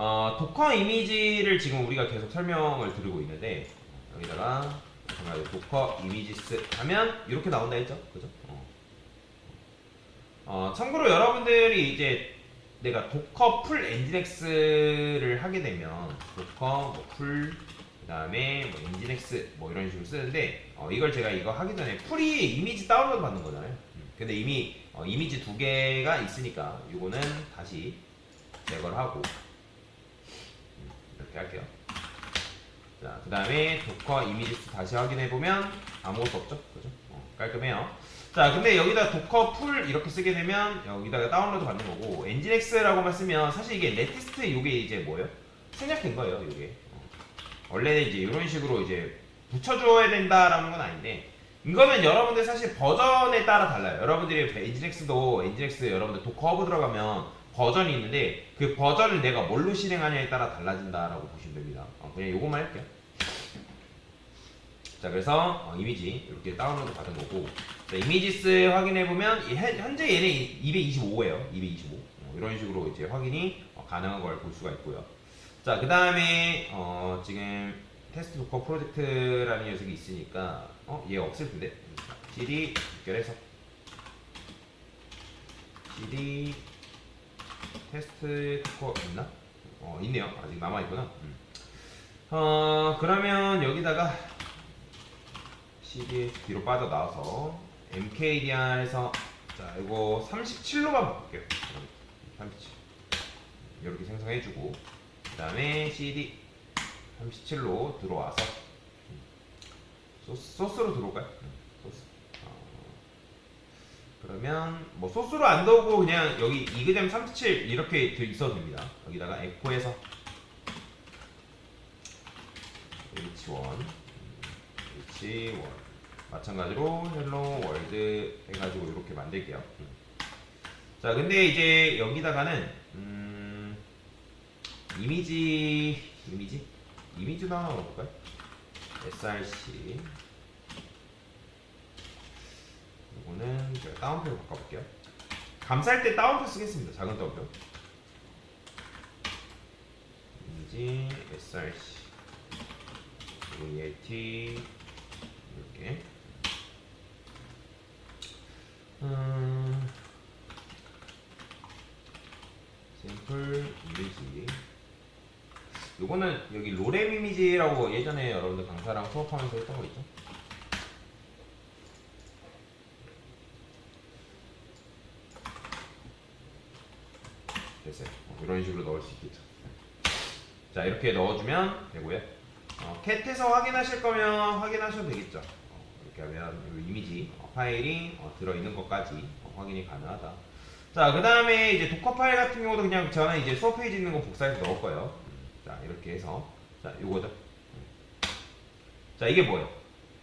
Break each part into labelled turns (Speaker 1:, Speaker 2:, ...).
Speaker 1: 어, 도커 이미지를 지금 우리가 계속 설명을 드리고 있는데 여기다가 마찬가지로 도커 이미지스 하면 이렇게 나온다 했죠, 그죠? 어. 어, 참고로 여러분들이 이제 내가 도커 풀 엔진엑스를 하게 되면 도커 뭐 풀 그다음에 뭐 엔진엑스 뭐 이런 식으로 쓰는데 어, 이걸 제가 이거 하기 전에 풀이 이미지 다운로드 받는 거잖아요. 음, 근데 이미 어, 이미지 두 개가 있으니까 이거는 다시 제거를 하고 음, 이렇게 할게요. 자, 그 다음에 도커 이미지스 다시 확인해 보면 아무것도 없죠, 그죠? 어, 깔끔해요. 자, 근데 여기다 도커 풀 이렇게 쓰게 되면 여기다가 다운로드 받는 거고 엔진엑스라고만 쓰면 사실 이게 네티스트 이게 이제 뭐예요? 생략된 거예요, 이게. 어. 원래 이제 이런 식으로 이제 붙여줘야 된다라는 건 아닌데 이거는 여러분들 사실 버전에 따라 달라요. 여러분들이 엔진엑스도 엔진엑스 여러분들 도커 허브 들어가면 버전이 있는데 그 버전을 내가 뭘로 실행하냐에 따라 달라진다라고 보시면 됩니다. 어, 그냥 요것만 할게요. 자 그래서 어, 이미지 이렇게 다운로드 받은 거고 자, 이미지스 확인해 보면 현재 얘네 225예요. 225 어, 이런 식으로 이제 확인이 어, 가능한 걸 볼 수가 있고요. 자 그 다음에 어, 지금 테스트 도커 프로젝트라는 녀석이 있으니까 어 얘 없을 텐데 자, cd 연결해서 cd 테스트 도커 있나? 어 있네요. 아직 남아 있구나. 음. 어 그러면 여기다가 cd 뒤로 빠져 나와서 mkdr에서 자 이거 37로만 바꿀게요. 37 이렇게 생성해주고 그 다음에 cd 37로 들어와서 음, 소스, 소스로 들어올까요? 그러면 뭐 소스로 안 넣고 그냥 여기 이그잼 37 이렇게 돼 있어도 됩니다. 여기다가 에코에서 h1 음, h1 마찬가지로 헬로 월드 해가지고 이렇게 만들게요. 음. 자 근데 이제 여기다가는 음, 이미지 이미지 이미지도 하나 넣어볼까요? src 이거는 제가 다운표로 바꿔볼게요. 감쌀 때 다운표 쓰겠습니다. 작은 다운표. 이미지 src vat 이렇게. 음, 샘플 이미지. 요거는 여기 로렘 이미지라고 예전에 여러분들 강사랑 수업하면서 했던 거 있죠? 됐어요. 어, 이런 식으로 넣을 수 있겠죠. 자 이렇게 넣어주면 되고요. 어, 캣에서 확인하실 거면 확인하셔도 되겠죠. 어, 이렇게 하면 이 이미지 어, 파일이 어, 들어있는 것까지 어, 확인이 가능하다. 자, 그 다음에 이제 도커 파일 같은 경우도 그냥 저는 이제 수업 페이지 있는 거 복사해서 넣을 거예요. 자, 이렇게 해서. 자, 요거죠. 자, 이게 뭐예요?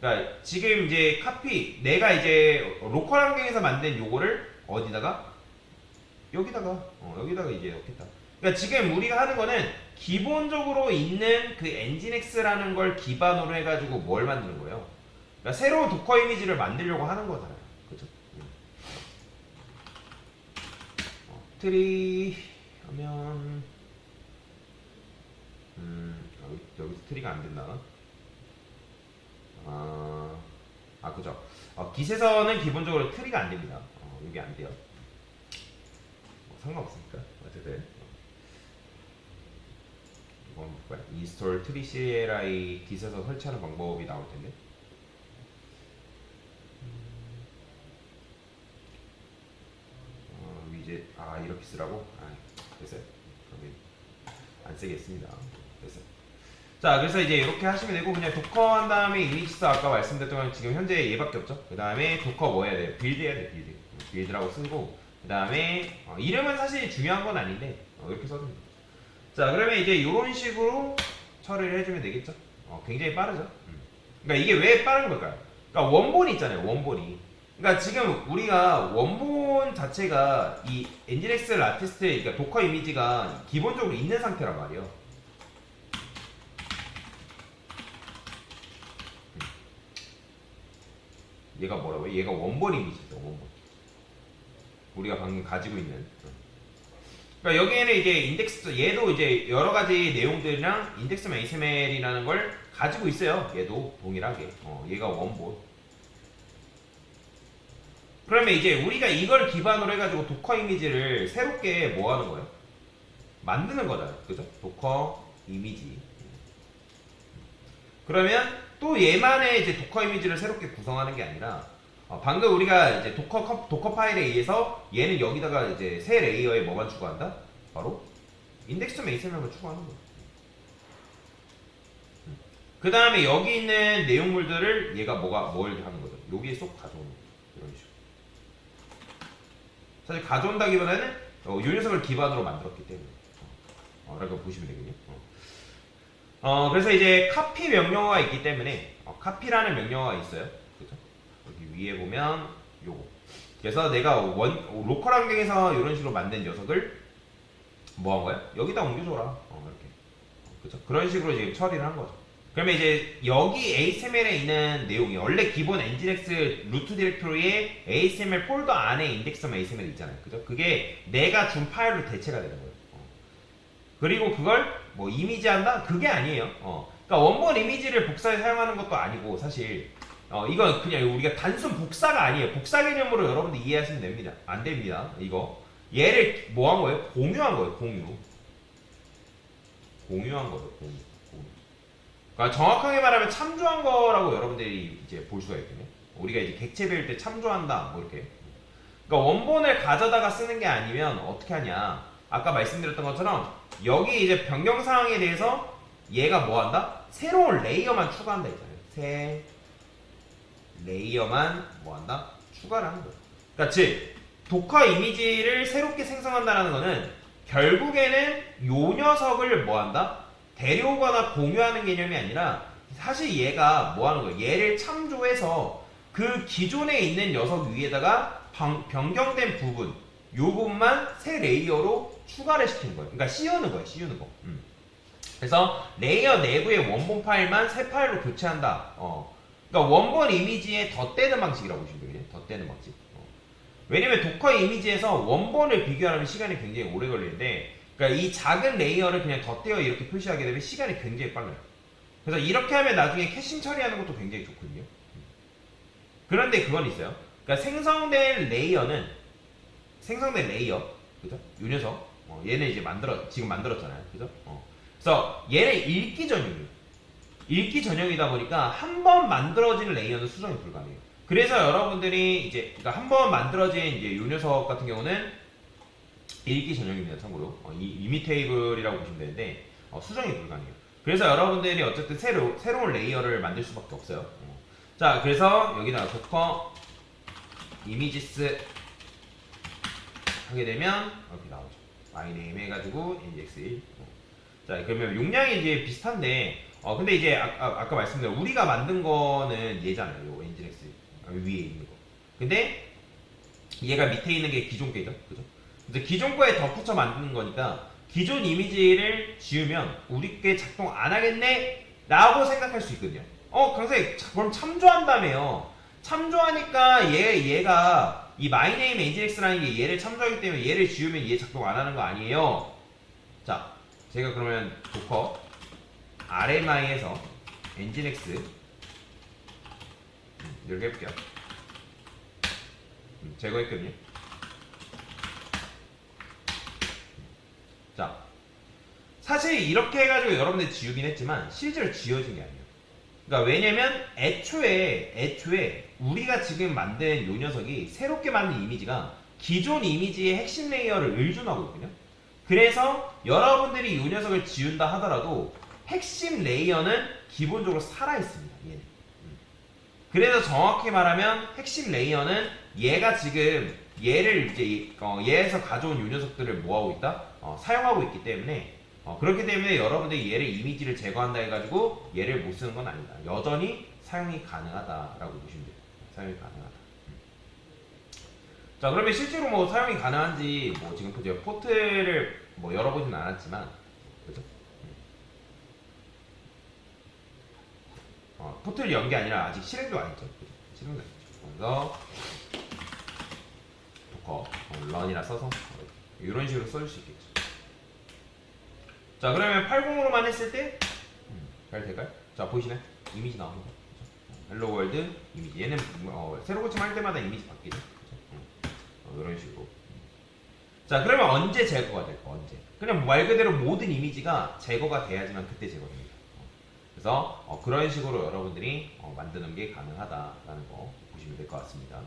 Speaker 1: 그러니까 지금 이제 카피, 내가 이제 로컬 환경에서 만든 요거를 어디다가? 여기다가, 어, 여기다가 이제 넣겠다. 그러니까 지금 우리가 하는 거는 기본적으로 있는 그 엔진엑스라는 걸 기반으로 해가지고 뭘 만드는 거예요? 그러니까 새로 도커 이미지를 만들려고 하는 거잖아요. 그죠? 음. 어, 트리 하면 음 여기 여기 트리가 안 된다. 아, 아 그죠. 어, 기세서는 기본적으로 트리가 안 됩니다. 어, 여기 안 돼요. 뭐 상관없으니까 어쨌든 이건 뭐야? 인스톨 트리 CLI 기세서 설치하는 방법이 나올 텐데. 어, 위젯 아 이렇게 쓰라고? 아 됐어요. 그러면 안 쓰겠습니다. 됐어요. 자 그래서 이제 이렇게 하시면 되고 그냥 도커 한 다음에 이미지스 아까 말씀드렸던 건 지금 현재 얘밖에 없죠. 그 다음에 도커 뭐 해야 돼요? 빌드 해야 돼 빌드. 빌드라고 쓰고 그 다음에 어, 이름은 사실 중요한 건 아닌데 어, 이렇게 돼요. 자 그러면 이제 이런 식으로 처리를 해주면 되겠죠. 어, 굉장히 빠르죠. 음. 그러니까 이게 왜 빠른 걸까요? 그러니까 원본이 있잖아요. 원본이. 그러니까 지금 우리가 원본 자체가 이 엔진엑셀 아티스트의 그러니까 도커 이미지가 기본적으로 있는 상태란 말이에요. 음. 얘가 뭐라고요? 얘가 원본 이미지죠. 원본. 우리가 방금 가지고 있는. 그러니까 여기에는 이제 인덱스 얘도 이제 여러 가지 내용들이랑 인덱스 XML이라는 걸 가지고 있어요. 얘도 동일하게. 어, 얘가 원본. 그러면 이제 우리가 이걸 기반으로 해가지고 도커 이미지를 새롭게 뭐 하는 거예요? 만드는 거잖아요. 그죠? 도커 이미지. 그러면 또 얘만의 이제 도커 이미지를 새롭게 구성하는 게 아니라 어, 방금 우리가 이제 도커 컴- 도커 파일에 의해서 얘는 여기다가 이제 새 레이어에 뭐만 추가한다? 바로 인덱스 XML만 추가하는 거예요. 그 다음에 여기 있는 내용물들을 얘가 뭐가 뭘 하는 거죠? 여기에 쏙 가져오는 거예요. 이런 식으로. 사실 가져온다기보다는 어, 이 녀석을 기반으로 만들었기 때문에 어, 라고 보시면 되겠네요. 어. 어, 그래서 이제 카피 명령어가 있기 때문에 어, 카피라는 명령어가 있어요. 위에 보면 요거. 그래서 내가 원 로컬 환경에서 이런 식으로 만든 녀석을 뭐 한 거야? 여기다 옮겨줘라. 어, 이렇게. 어, 그죠? 그런 식으로 지금 처리를 한 거죠. 그러면 이제 여기 ASML에 있는 내용이 원래 기본 nginx 루트 디렉토리에 ASML 폴더 안에 인덱스만 ASML 있잖아요. 그죠? 그게 내가 준 파일로 대체가 되는 거예요. 어. 그리고 그걸 뭐 이미지 한다? 그게 아니에요. 어. 그러니까 원본 이미지를 복사해 사용하는 것도 아니고 사실 어, 이건 그냥 우리가 단순 복사가 아니에요. 복사 개념으로 여러분들 이해하시면 됩니다. 안 됩니다. 이거 얘를 뭐 한 거예요? 공유한 거예요. 공유. 공유한 거예요. 공유. 공유. 그러니까 정확하게 말하면 참조한 거라고 여러분들이 이제 볼 수가 있거든요. 우리가 이제 객체 배울 때 참조한다 뭐 이렇게. 그러니까 원본을 가져다가 쓰는 게 아니면 어떻게 하냐? 아까 말씀드렸던 것처럼 여기 이제 변경 사항에 대해서 얘가 뭐 한다? 새로운 레이어만 추가한다 했잖아요. 새 레이어만 뭐 한다? 추가를 하는 거예요. 그러니까 즉 도커 이미지를 새롭게 생성한다는 거는 결국에는 요 녀석을 뭐 한다? 데려오거나 공유하는 개념이 아니라 사실 얘가 뭐 하는 거예요? 얘를 참조해서 그 기존에 있는 녀석 위에다가 방- 변경된 부분 요 부분만 새 레이어로 추가를 시키는 거예요. 그러니까 씌우는 거예요. 씌우는 거. 음. 그래서 레이어 내부의 원본 파일만 새 파일로 교체한다. 어. 그러니까 원본 이미지에 덧대는 방식이라고 보시면 되겠네요. 덧대는 방식. 어. 왜냐면 도커 이미지에서 원본을 비교하려면 시간이 굉장히 오래 걸리는데 그러니까 이 작은 레이어를 그냥 덧대어 이렇게 표시하게 되면 시간이 굉장히 빨라요. 그래서 이렇게 하면 나중에 캐싱 처리하는 것도 굉장히 좋거든요. 그런데 그건 있어요. 그러니까 생성된 레이어는 생성된 레이어, 그죠? 요 녀석, 어, 얘는 이제 만들어 지금 만들었잖아요, 그죠? 어. 그래서 얘는 읽기 전용이에요. 읽기 전용이다 보니까 한 번 만들어진 레이어는 수정이 불가능해요. 그래서 여러분들이 이제 그러니까 한 번 만들어진 이제 요 녀석 같은 경우는 읽기 전용입니다. 참고로 어, 이 이미 테이블이라고 보시면 되는데 어, 수정이 불가능해요. 그래서 여러분들이 어쨌든 새로 새로운 레이어를 만들 수밖에 없어요. 어. 자, 그래서 여기다가 도커 이미지스 하게 되면 이렇게 나오죠. 마이네임 해가지고 index 1. 어. 자, 그러면 용량이 이제 비슷한데, 어, 근데 이제 아까, 아까 말씀드린 우리가 만든 거는 얘잖아요. 요 nginx 위에 있는 거. 근데 얘가 밑에 있는 게 기존 게죠, 그죠? 이제 기존 거에 덧붙여 만드는 거니까 기존 이미지를 지우면 우리 게 작동 안 하겠네? 라고 생각할 수 있거든요. 어, 강사님, 자, 그럼 참조한다며요. 참조하니까 얘, 얘가 이 마이네임 nginx라는 게 얘를 참조하기 때문에 얘를 지우면 얘 작동 안 하는 거 아니에요. 자, 제가 그러면 도커 RMI에서 음, 이렇게 해볼게요. 음, 제거했거든요. 자, 사실 이렇게 해가지고 여러분들 지우긴 했지만 실제로 지워진 게 아니에요. 그러니까 왜냐면 애초에 애초에 우리가 지금 만든 요 녀석이 새롭게 만든 이미지가 기존 이미지의 핵심 레이어를 의존하고 있거든요. 그래서 여러분들이 요 녀석을 지운다 하더라도 핵심 레이어는 기본적으로 살아 있습니다. 얘는. 음. 그래서 정확히 말하면 핵심 레이어는 얘가 지금 얘를 이제 이- 어, 얘에서 가져온 요 녀석들을 뭐하고 있다? 어, 사용하고 있기 때문에 어, 그렇기 때문에 여러분들이 얘를 이미지를 제거한다 해가지고 얘를 못 쓰는 건 아니다. 여전히 사용이 가능하다라고 보시면 돼요. 사용이 가능하다. 음. 자 그러면 실제로 뭐 사용이 가능한지 뭐 지금 보죠 포트를 뭐 열어보진 않았지만 그죠? 음. 어, 포트를 연 게 아니라 아직 실행도. 그죠? 실행도 안 했죠. 그래서 도커 어, 런이라 써서 이런 식으로 써줄 수 있겠죠. 자 그러면 80으로만 했을 때 음, 잘 될까요? 자 보이시나요? 이미지 나오는 거. 헬로 월드 이미지. 얘는 어, 새로 고침할 때마다 이미지 바뀌죠. 그죠? 어, 이런 식으로. 자 그러면 언제 제거가 될까? 언제? 그냥 말 그대로 모든 이미지가 제거가 돼야지만 그때. 어, 그래서 어, 그런 식으로 여러분들이 어, 만드는 게 가능하다라는 거 보시면 될 것 같습니다.